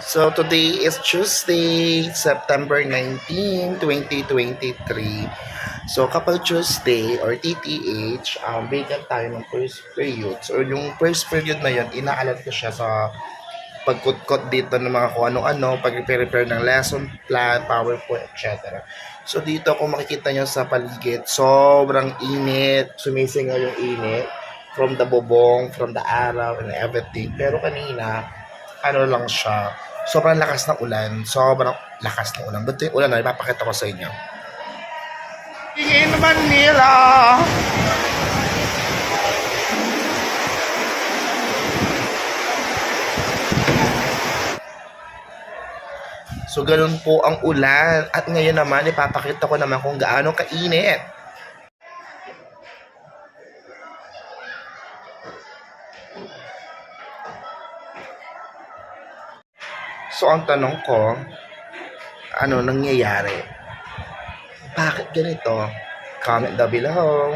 So today is Tuesday, September 19, 2023. So kapag Tuesday or TTH, um, vacant tayo ng first period. So yung first period na yun, inaalat ko siya sa pagkutkot dito ng mga kung ano-ano, pag-prepare ng lesson plan, PowerPoint, etc. So dito kung makikita nyo sa paligid, sobrang init, sumisingaw yung init from the bubong, from the araw, and everything. Pero kanina, ano lang siya, sobrang lakas ng ulan, sobrang lakas ng ulan. Ba't yung ulan na, ipapakita ko sa inyo. In Manila! So, ganun po ang ulan. At ngayon naman, ipapakita ko naman kung gaano kainit. So, ang tanong ko, ano nangyayari? Bakit ganito? Comment down below.